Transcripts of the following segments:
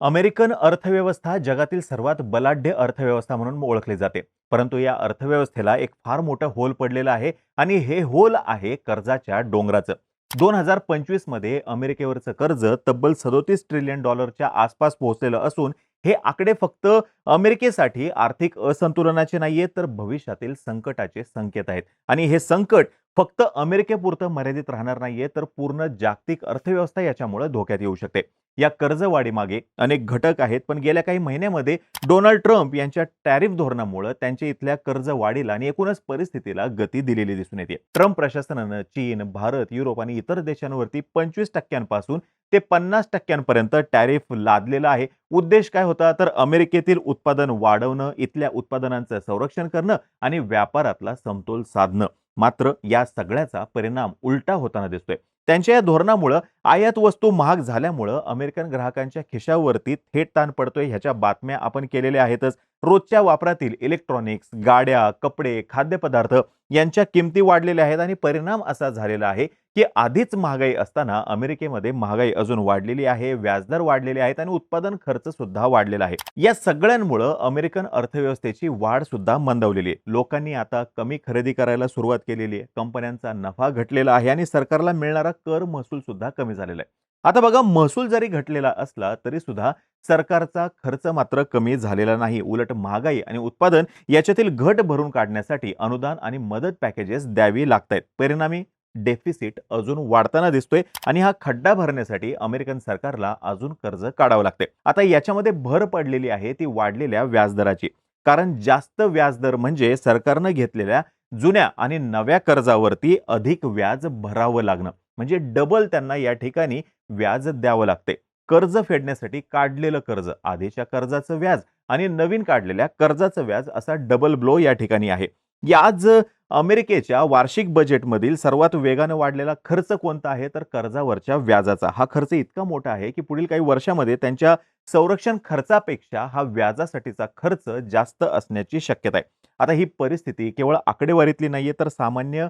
American अर्थव्यवस्था जगातील सर्वात बलाढ्य अर्थव्यवस्था म्हणून ओळखली जाते. परंतु या अर्थव्यवस्थेला एक फार मोठं होल पडलेलं आहे आणि हे होल आहे कर्जाच्या डोंगराचं. दोन हजार पंचवीसमध्ये अमेरिकेवरचं कर्ज तब्बल सदोतीस ट्रिलियन डॉलरच्या आसपास पोहोचलेलं असून हे आकडे फक्त अमेरिकेसाठी आर्थिक असंतुलनाचे नाहीये तर भविष्यातील संकटाचे संकेत आहेत. आणि हे संकट फक्त अमेरिकेपुरतं मर्यादित राहणार नाहीये तर पूर्ण जागतिक अर्थव्यवस्था याच्यामुळे धोक्यात येऊ शकते. या कर्जवाढीमागे अनेक घटक आहेत. पण गेल्या काही महिन्यामध्ये डोनाल्ड ट्रम्प यांच्या टॅरिफ धोरणामुळे त्यांच्या इथल्या कर्जवाढीला आणि एकूणच परिस्थितीला गती दिलेली दिसून येते. ट्रम्प प्रशासनानं चीन भारत युरोप आणि इतर देशांवरती पंचवीस टक्क्यांपासून ते पन्नास टक्क्यांपर्यंत टॅरिफ लादलेला आहे. उद्देश काय होता? तर अमेरिकेतील उत्पादन वाढवणं इथल्या उत्पादनांचं संरक्षण करणं आणि व्यापारातला समतोल साधणं. मात्र या सगळ्याचा परिणाम उलटा होताना दिसतोय. त्यांच्या या धोरणामुळं आयात वस्तू महाग झाल्यामुळं अमेरिकन ग्राहकांच्या खिशावरती थेट ताण पडतोय ह्याच्या बातम्या आपण केलेल्या आहेतच. रोजच्या वापरातील इलेक्ट्रॉनिक्स गाड्या कपडे खाद्यपदार्थ यांच्या किमती वाढलेल्या आहेत आणि परिणाम असा झालेला आहे की आधीच महागाई असताना अमेरिकेमध्ये महागाई अजून वाढलेली आहे व्याजदर वाढलेले आहेत आणि उत्पादन खर्च सुद्धा वाढलेला आहे. या सगळ्यांमुळं अमेरिकन अर्थव्यवस्थेची वाढ सुद्धा मंदवलेली आहे. लोकांनी आता कमी खरेदी करायला सुरुवात केलेली आहे. कंपन्यांचा नफा घटलेला आहे आणि सरकारला मिळणारा कर महसूल सुद्धा कमी झालेला आहे. आता बघा महसूल जरी घटलेला असला तरी सुद्धा सरकारचा खर्च मात्र कमी झालेला नाही. उलट महागाई आणि उत्पादन याच्यातील घट भरून काढण्यासाठी अनुदान आणि मदत पॅकेजेस द्यावी लागत आहेत परिणामी डेफिसिट अजून वाढताना दिसतोय आणि हा खड्डा भरण्यासाठी अमेरिकन सरकारला अजून कर्ज काढावं लागते आता याच्यामध्ये भर पडलेली आहे ती वाढलेल्या व्याजदराची. कारण जास्त व्याजदर म्हणजे सरकारनं घेतलेल्या जुन्या आणि नव्या कर्जावरती अधिक व्याज भरावं लागणं. म्हणजे डबल त्यांना या ठिकाणी व्याज द्यावं लागते. कर्ज फेडण्यासाठी काढलेलं कर्ज आधीच्या कर्जाचं व्याज आणि नवीन काढलेल्या कर्जाचं व्याज असा डबल ब्लो या ठिकाणी आहे. याच अमेरिकेच्या वार्षिक बजेटमधील सर्वात वेगानं वाढलेला खर्च कोणता आहे? तर कर्जावरच्या व्याजाचा. हा खर्च इतका मोठा आहे की पुढील काही वर्षामध्ये त्यांच्या संरक्षण खर्चापेक्षा हा व्याजासाठीचा खर्च जास्त असण्याची शक्यता आहे. आता ही परिस्थिती केवळ आकडेवारीतली नाहीये तर सामान्य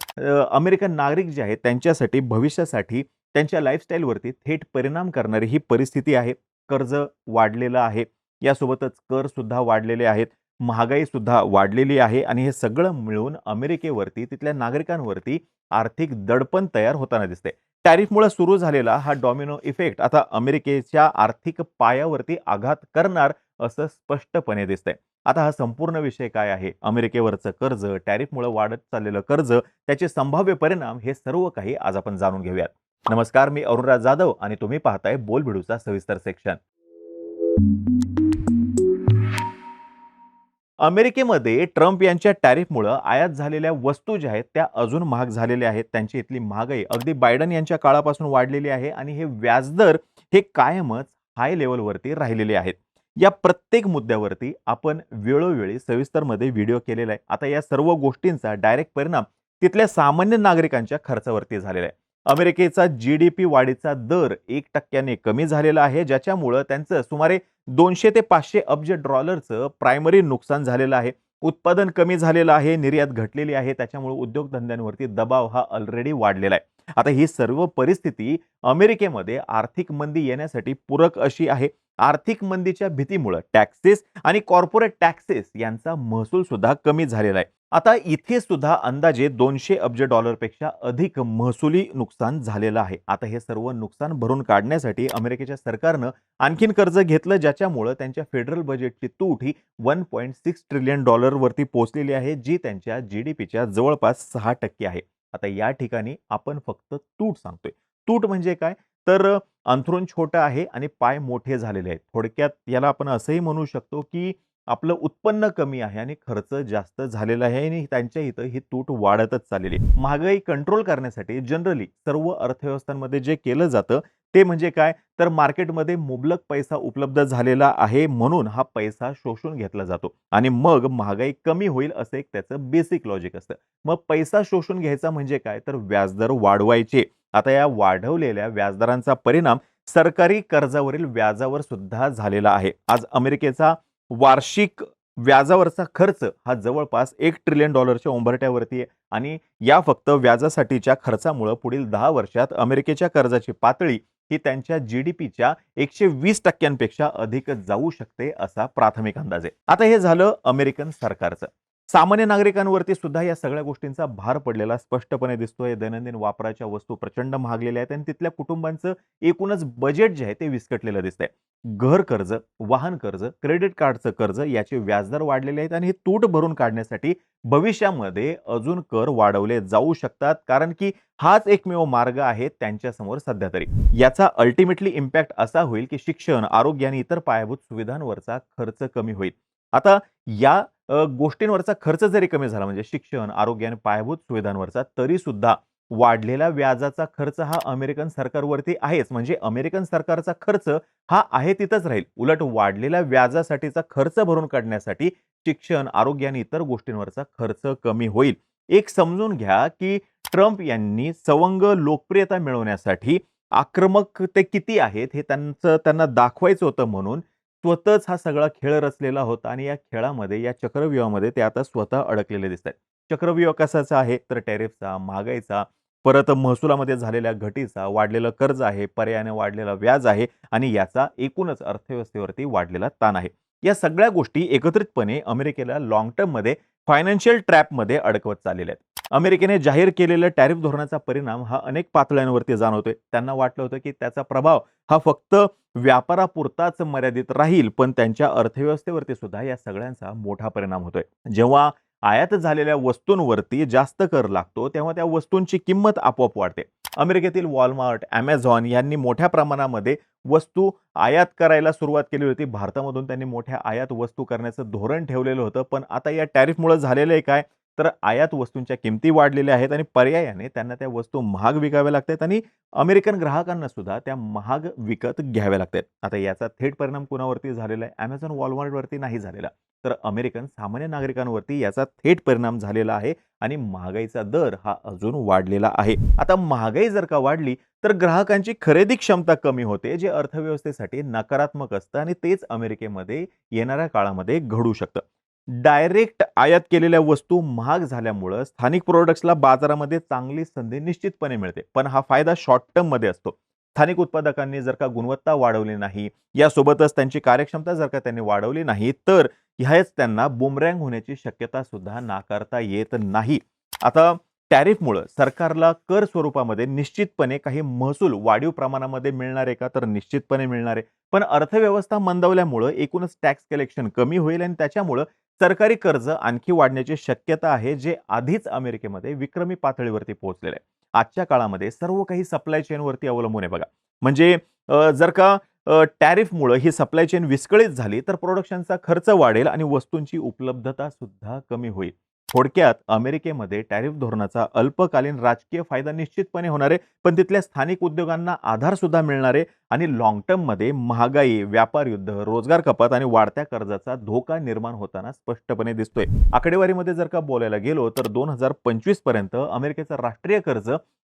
अमेरिकन नागरिक जे आहेत त्यांच्यासाठी भविष्यासाठी त्यांच्या लाईफस्टाईलवरती थेट परिणाम करणारी ही परिस्थिती आहे. कर्ज वाढलेलं आहे. यासोबतच करसुद्धा वाढलेले आहेत. महागाईसुद्धा वाढलेली आहे आणि हे सगळं मिळून अमेरिकेवरती तिथल्या नागरिकांवरती आर्थिक दडपण तयार होताना दिसते टॅरिफमुळे सुरू झालेला हा डॉमिनो इफेक्ट आता अमेरिकेच्या आर्थिक पायावरती आघात करणार असं स्पष्टपणे दिसतंय. आता हा संपूर्ण विषय काय आहे? अमेरिकेवरचं कर्ज टॅरिफमुळे वाढत चाललेलं कर्ज त्याचे संभाव्य परिणाम हे सर्व काही आज आपण जाणून घेऊयात. नमस्कार मी अरुणराज जाधव आणि तुम्ही पाहताय बोलबिडूचा सविस्तर सेक्शन. अमेरिकेमध्ये ट्रम्प यांच्या टॅरिफमुळं आयात झालेल्या वस्तू ज्या आहेत त्या अजून महाग झालेल्या आहेत. त्यांची इथली महागाई अगदी बायडन यांच्या काळापासून वाढलेली आहे आणि हे व्याजदर हे कायमच हाय लेवलवरती राहिलेले आहेत. या प्रत्येक मुद्द्यावरती आपण वेळोवेळी सविस्तरमध्ये व्हिडिओ केलेला आहे. आता या सर्व गोष्टींचा डायरेक्ट परिणाम तिथल्या सामान्य नागरिकांच्या खर्चावरती झालेला आहे. अमेरिकेचा जी डी पी वाढीचा दर एक टक्क्याने कमी झालेला आहे ज्याच्यामुळं त्यांचं सुमारे दोनशे ते पाचशे अब्ज डॉलरचं प्रायमरी नुकसान झालेलं आहे. उत्पादन कमी झालेलं आहे निर्यात घटलेली आहे त्याच्यामुळे उद्योगधंद्यांवरती दबाव हा ऑलरेडी वाढलेला आहे. आता ही सर्व परिस्थिती अमेरिकेमध्ये आर्थिक मंदी येण्यासाठी पूरक अशी आहे. आर्थिक मंदीच्या भीतीमुळं टॅक्सेस आणि कॉर्पोरेट टॅक्सेस यांचा महसूल सुद्धा कमी झालेला आहे. आता इथे सुद्धा अंदाजे दोनशे अब्ज डॉलरपेक्षा अधिक महसुली नुकसान झालेलं आहे. आता हे सर्व नुकसान भरून काढण्यासाठी अमेरिकेच्या सरकारनं आणखीन कर्ज घेतलं ज्याच्यामुळं त्यांच्या फेडरल बजेटची तूट ही वन पॉईंट सिक्स ट्रिलियन डॉलरवरती पोहोचलेली आहे जी त्यांच्या जी डी पीच्या जवळपास सहा टक्के आहे. आता या ठिकाणी आपण फक्त तूट सांगतोय. तूट म्हणजे काय? तर अंथरूण छोटं आहे आणि पाय मोठे झालेले आहेत. थोडक्यात याला आपण असंही म्हणू शकतो की आपलं उत्पन्न कमी आहे आणि खर्च जास्त झालेला आहे आणि त्यांच्या इथं ही तूट वाढतच चाललेली आहे. महागाई कंट्रोल करण्यासाठी जनरली सर्व अर्थव्यवस्थांमध्ये जे केलं जातं ते म्हणजे काय? तर मार्केटमध्ये मुबलक पैसा उपलब्ध झालेला आहे म्हणून हा पैसा शोषून घेतला जातो. आणि मग महागाई कमी होईल असं एक त्याचं बेसिक लॉजिक असतं. मग पैसा शोषून घ्यायचा म्हणजे काय? तर व्याजदर वाढवायचे. आता या वाढवलेल्या व्याजदरांचा परिणाम सरकारी कर्जावरील व्याजावर सुद्धा झालेला आहे. आज अमेरिकेचा वार्षिक व्याजावरचा खर्च हा जवळपास एक ट्रिलियन डॉलरच्या उंबरट्यावरती आहे. आणि या फक्त व्याजासाठीच्या खर्चामुळं पुढील दहा वर्षात अमेरिकेच्या कर्जाची पातळी ही त्यांच्या जी डी पीच्या एकशे वीस टक्क्यांपेक्षा अधिक जाऊ शकते असा प्राथमिक अंदाज आहे. आता हे झालं अमेरिकन सरकारचं. सामान्य नागरिकांवरती सुद्धा या सगळ्या गोष्टींचा भार पडलेला स्पष्टपणे दिसतोय. दैनंदिन वापराच्या वस्तू प्रचंड महागलेल्या आहेत आणि तिथल्या कुटुंबांचं एकूणच बजेट जे आहे ते विस्कटलेलं दिसतंय. घर कर्ज वाहन कर्ज क्रेडिट कार्डचं कर्ज याचे व्याजदर वाढलेले आहेत आणि हे तूट भरून काढण्यासाठी भविष्यामध्ये अजून कर वाढवले जाऊ शकतात. कारण की हाच एकमेव मार्ग आहे त्यांच्यासमोर सध्या तरी. याचा अल्टिमेटली इम्पॅक्ट असा होईल की शिक्षण आरोग्य आणि इतर पायाभूत सुविधांवरचा खर्च कमी होईल. आता या गोष्टींवरचा खर्च जरी कमी झाला म्हणजे शिक्षण आरोग्य आणि पायाभूत सुविधांवरचा तरी सुद्धा वाढलेला व्याजाचा खर्च हा अमेरिकन सरकारवरती आहेच. म्हणजे अमेरिकन सरकारचा खर्च हा आहे तिथंच राहील. उलट वाढलेल्या व्याजासाठीचा खर्च भरून काढण्यासाठी शिक्षण आरोग्य आणि इतर गोष्टींवरचा खर्च कमी होईल. एक समजून घ्या की ट्रम्प यांनी सवंग लोकप्रियता मिळवण्यासाठी आक्रमक ते किती आहेत हे त्यांचं त्यांना दाखवायचं होतं म्हणून स्वतःच हा सगळा खेळ रचलेला होता आणि या खेळामध्ये या चक्रव्यूहामध्ये ते आता स्वतः अडकलेले दिसत आहेत चक्रव्यूह कसाचा आहे? तर टॅरिफचा महागाईचा परत महसुलामध्ये झालेल्या घटीचा वाढलेलं कर्ज आहे पर्यायाने वाढलेला व्याज आहे आणि याचा एकूणच अर्थव्यवस्थेवरती वाढलेला ताण आहे. या सगळ्या गोष्टी एकत्रितपणे अमेरिकेला लॉंग टर्ममध्ये फायनान्शियल ट्रॅपमध्ये अडकवत चाललेल्या आहेत. अमेरिकेने जाहीर केलेल्या टॅरिफ धोरणाचा परिणाम हा अनेक पातळ्यांवरती जाणवतोय. त्यांना वाटलं होतं की त्याचा प्रभाव हा फक्त व्यापारापुरताच मर्यादित राहील पण त्यांच्या अर्थव्यवस्थेवरती सुद्धा या सगळ्यांचा मोठा परिणाम होतोय. जेव्हा आयात झालेल्या वस्तूंवरती जास्त कर लागतो तेव्हा त्या वस्तूंची किंमत आपोआप वाढते. अमेरिकेतील वॉलमार्ट ॲमेझॉन यांनी मोठ्या प्रमाणामध्ये वस्तू आयात करायला सुरुवात केली होती. भारतामधून त्यांनी मोठ्या आयात वस्तू करण्याचं धोरण ठेवलेलं होतं पण आता या टॅरिफमुळे झालेलं आहे काय? तर आयात वस्तूंच्या किमती वाढलेल्या आहेत आणि पर्यायाने त्यांना त्या वस्तू महाग विकाव्या लागतात आणि अमेरिकन ग्राहकांना सुद्धा त्या महाग विकत घ्याव्या लागतात. आता याचा थेट परिणाम कुणावरती झालेला आहे? अमेझॉन वॉलमार्टवरती नाही झालेला. तर अमेरिकन सामान्य नागरिकांवरती याचा थेट परिणाम झालेला आहे आणि महागाईचा दर हा अजून वाढलेला आहे. आता महागाई जर का वाढली तर ग्राहकांची खरेदी क्षमता कमी होते जे अर्थव्यवस्थेसाठी नकारात्मक असतं आणि तेच अमेरिकेमध्ये येणाऱ्या काळामध्ये घडू शकतं. डायरेक्ट आयात केलेल्या वस्तू महाग झाल्यामुळं स्थानिक प्रोडक्ट्सला बाजारामध्ये चांगली संधी निश्चितपणे मिळते. पण हा फायदा शॉर्ट टर्ममध्ये असतो. स्थानिक उत्पादकांनी जर का गुणवत्ता वाढवली नाही यासोबतच त्यांची कार्यक्षमता जर का त्यांनी वाढवली नाही तर ह्याच त्यांना बुमरँग होण्याची शक्यता सुद्धा नाकारता येत नाही. आता टॅरिफमुळं सरकारला कर स्वरूपामध्ये निश्चितपणे काही महसूल वाढीव प्रमाणामध्ये मिळणार आहे का? तर निश्चितपणे मिळणार. आहे पण अर्थव्यवस्था मंदवल्यामुळं एकूणच टॅक्स कलेक्शन कमी होईल आणि त्याच्यामुळं सरकारी कर्ज आणखी वाढण्याची शक्यता आहे जे आधीच अमेरिकेमध्ये विक्रमी पातळीवरती पोहोचलेलं आहे. आजच्या काळामध्ये सर्व काही सप्लाय चेनवरती अवलंबून आहे बघा. म्हणजे जर का टॅरिफमुळं ही सप्लाय चेन विस्कळीत झाली तर प्रोडक्शनचा खर्च वाढेल आणि वस्तूंची उपलब्धता सुद्धा कमी होईल. थोडक्यात अमेरिकेमध्ये टॅरिफ धोरणाचा अल्पकालीन राजकीय फायदा निश्चितपणे होणार आहे पण तिथल्या स्थानिक उद्योगांना आधार सुद्धा मिळणार आहे आणि लॉंग टर्ममध्ये महागाई व्यापार युद्ध रोजगार कपात आणि वाढत्या कर्जाचा धोका निर्माण होताना स्पष्टपणे दिसतोय. आकडेवारीमध्ये जर का बोलायला गेलो तर दोन हजार पंचवीसपर्यंत अमेरिकेचं राष्ट्रीय कर्ज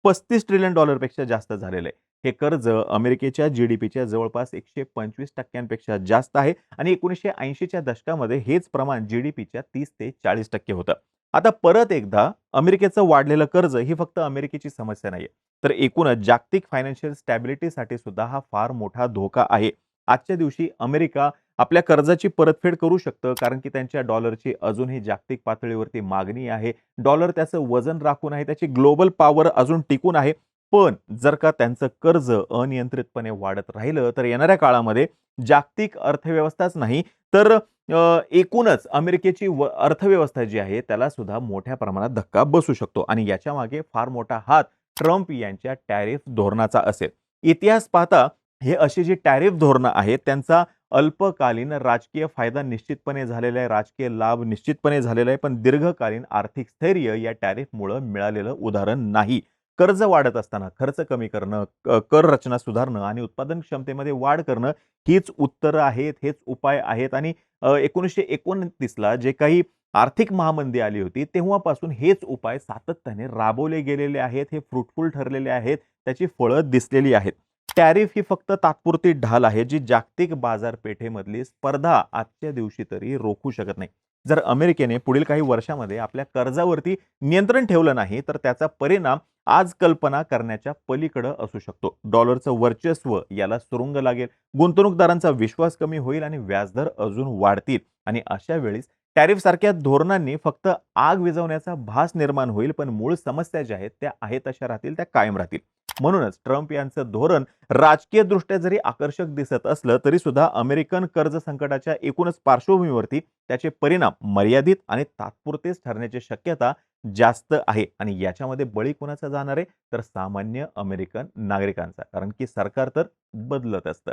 पस्तीस ट्रिलियन डॉलरपेक्षा जास्त झालेलं आहे. हे कर्ज अमेरिकेच्या जीडीपीच्या जवळपास एकशे पंचवीस टक्क्यांपेक्षा जास्त आहे आणि एकोणीसशे ऐंशीच्या दशकामध्ये हेच प्रमाण जीडीपीच्या तीस ते चाळीस टक्के होतं. आता परत एकदा अमेरिकेचं वाढलेलं कर्ज ही फक्त अमेरिकेची समस्या नाही तर एकूणच जागतिक फायनान्शियल स्टॅबिलिटीसाठी सुद्धा हा फार मोठा धोका आहे. आजच्या दिवशी अमेरिका आपल्या कर्जाची परतफेड करू शकतं कारण की त्यांच्या डॉलरची अजूनही जागतिक पातळीवरती मागणी आहे. डॉलर त्याचं वजन राखून आहे त्याची ग्लोबल पॉवर अजून टिकून आहे. पण जर का त्यांचं कर्ज अनियंत्रितपणे वाढत राहिलं तर येणाऱ्या काळामध्ये जागतिक अर्थव्यवस्थाच नाही तर एकूणच अमेरिकेची व अर्थव्यवस्था जी आहे त्याला सुद्धा मोठ्या प्रमाणात धक्का बसू शकतो. आणि याच्या मागे फार मोठा हात ट्रम्प यांच्या टॅरिफ धोरणाचा असेल. इतिहास पाहता हे अशी जी टॅरिफ धोरणं आहेत त्यांचा अल्पकालीन राजकीय फायदा निश्चितपणे झालेला आहे राजकीय लाभ निश्चितपणे झालेला आहे पण दीर्घकालीन आर्थिक स्थैर्य या टॅरिफमुळं मिळालेलं उदाहरण नाही. कर्ज वाढत असताना खर्च कमी करणं कर रचना सुधारणं आणि उत्पादन क्षमतेमध्ये वाढ करणं हीच उत्तरं आहेत हेच उपाय आहेत. आणि एकोणीसशे एकोणतीसला जे काही आर्थिक महामंदी आली होती तेव्हापासून हेच उपाय सातत्याने राबवले गेलेले आहेत हे फ्रुटफुल ठरलेले आहेत त्याची फळं दिसलेली आहेत. टॅरिफ ही फक्त तात्पुरती ढाल आहे जी जागतिक बाजारपेठेमधली स्पर्धा आजच्या दिवशी तरी रोखू शकत नाही. जर अमेरिकेने पुढील काही वर्षामध्ये आपल्या कर्जावरती नियंत्रण ठेवलं नाही तर त्याचा परिणाम आज कल्पना करण्याच्या पलीकडं असू शकतो. डॉलरचं वर्चस्व याला सुरुंग लागेल. गुंतवणूकदारांचा विश्वास कमी होईल आणि व्याजदर अजून वाढतील. आणि अशा वेळीस टॅरिफ सारख्या धोरणांनी फक्त आग विझवण्याचा भास निर्माण होईल पण मूळ समस्या ज्या आहेत त्या आहेत तशा राहतील त्या कायम राहतील. म्हणूनच ट्रम्प यांचं धोरण राजकीय दृष्ट्या जरी आकर्षक दिसत असलं तरी सुद्धा अमेरिकन कर्ज संकटाच्या एकूणच पार्श्वभूमीवरती त्याचे परिणाम मर्यादित आणि तात्पुरतेच ठरण्याची शक्यता जास्त आहे. आणि याच्यामध्ये बळी कोणाचा जाणार आहे? तर सामान्य अमेरिकन नागरिकांचा. कारण की सरकार तर बदलत असतं.